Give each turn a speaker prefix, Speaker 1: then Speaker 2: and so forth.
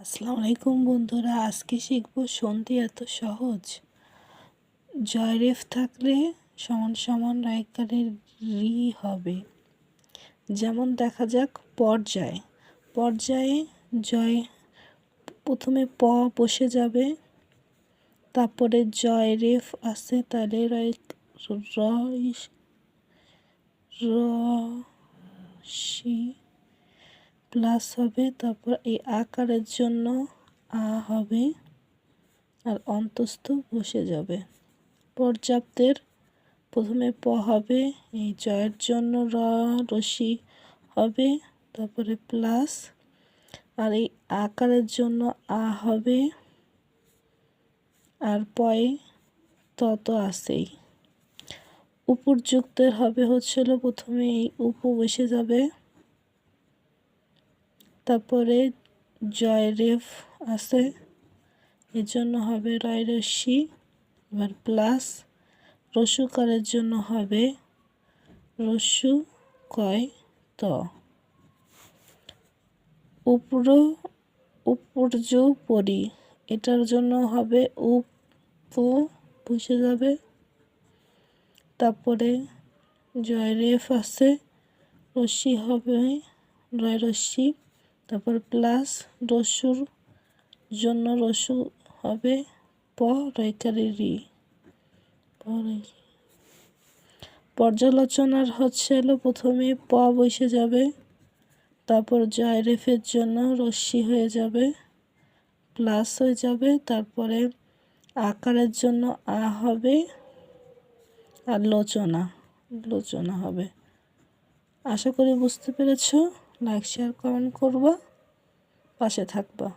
Speaker 1: আসসালামু আলাইকুম বন্ধুরা, আজকে শিখব সন্ধি এত সহজ। জয়রেফ থাকলে সমান সমান রায়কারের রি হবে। যেমন দেখা যাক, পর্যায়। পর্যায়ে জয়, প্রথমে প বসে যাবে, তারপরে জয় রেফ আছে, তাহলে রয় র শি প্লাস হবে, তারপর এই আকারের জন্য আ হবে আর অন্তস্থ বসে যাবে। পর্যাপ্তের প্রথমে প হবে, এই জয়ের জন্য র রশি হবে, তারপরে প্লাস আর এই আকারের জন্য আ হবে আর পয়ে তত আসেই উপরযুক্তের হবে হচ্ছিল প্রথমে এই উপ বসে যাবে। তারপরে জয় রেফ আছে। এর জন্য হবে রয় রশ্মি এবার প্লাস রসু রসুকারের জন্য হবে রসু কয় ত। উপর উপর্য পরি এটার জন্য হবে উপ বসে যাবে। তারপরে জয় রেফ আছে রশ্মি হবে, রয় রশ্মি তারপর প্লাস রসুর জন্য রসু হবে প রেখারি রি। পর্যালোচনার হচ্ছে হলো প্রথমে প বসে যাবে, তারপর জয় রেফের জন্য রশ্মি হয়ে যাবে, প্লাস হয়ে যাবে, তারপরে আকারের জন্য আ হবে আর লোচনা লোচনা হবে। আশা করি বুঝতে পেরেছ? লাইক শেয়ার কমেন্ট করবা পাশে থাকবা।